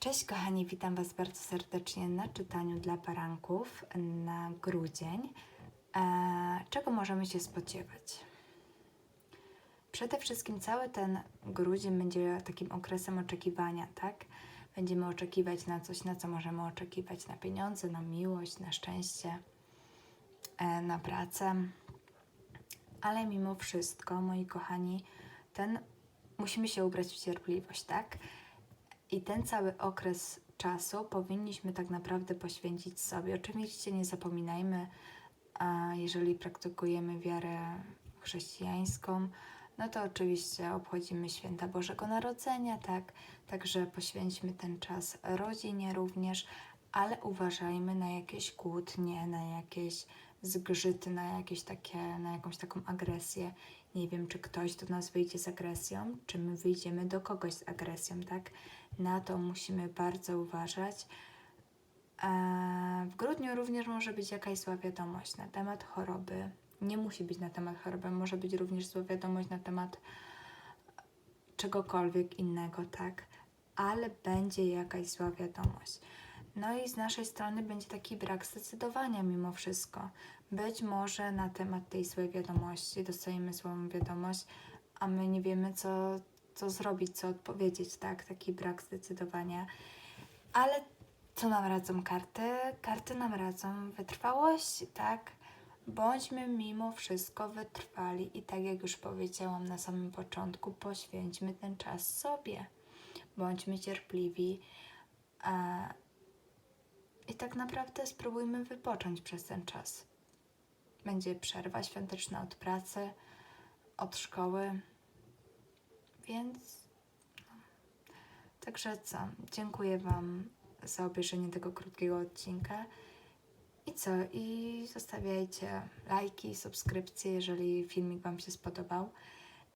Cześć kochani, witam Was bardzo serdecznie na czytaniu dla baranków na grudzień. E, czego możemy się spodziewać? Przede wszystkim cały ten grudzień będzie takim okresem oczekiwania, tak? Będziemy oczekiwać na coś, na co możemy oczekiwać, na pieniądze, na miłość, na szczęście, e, na pracę. Ale mimo wszystko, moi kochani, ten musimy się ubrać w cierpliwość, tak? I ten cały okres czasu powinniśmy tak naprawdę poświęcić sobie. Oczywiście nie zapominajmy, jeżeli praktykujemy wiarę chrześcijańską, no to oczywiście obchodzimy święta Bożego Narodzenia, tak? Także poświęćmy ten czas rodzinie również, ale uważajmy na jakieś kłótnie, na jakieś zgrzyty, na jakieś takie, na jakąś taką agresję. Nie wiem, czy ktoś do nas wyjdzie z agresją, czy my wyjdziemy do kogoś z agresją, tak? Na to musimy bardzo uważać. Eee, W grudniu również może być jakaś zła wiadomość na temat choroby. Nie musi być na temat choroby, może być również zła wiadomość na temat czegokolwiek innego, tak? Ale będzie jakaś zła wiadomość. No i z naszej strony będzie taki brak zdecydowania mimo wszystko. Być może na temat tej złej wiadomości dostajemy złą wiadomość, a my nie wiemy, co, co zrobić, co odpowiedzieć, tak? Taki brak zdecydowania. Ale co nam radzą karty? Karty nam radzą wytrwałości, tak? Bądźmy mimo wszystko wytrwali i tak jak już powiedziałam na samym początku, poświęćmy ten czas sobie. Bądźmy cierpliwi tak naprawdę spróbujmy wypocząć przez ten czas. Będzie przerwa świąteczna od pracy, od szkoły, więc no. Także co? Dziękuję Wam za obejrzenie tego krótkiego odcinka. I co? I zostawiajcie lajki, subskrypcje, jeżeli filmik Wam się spodobał.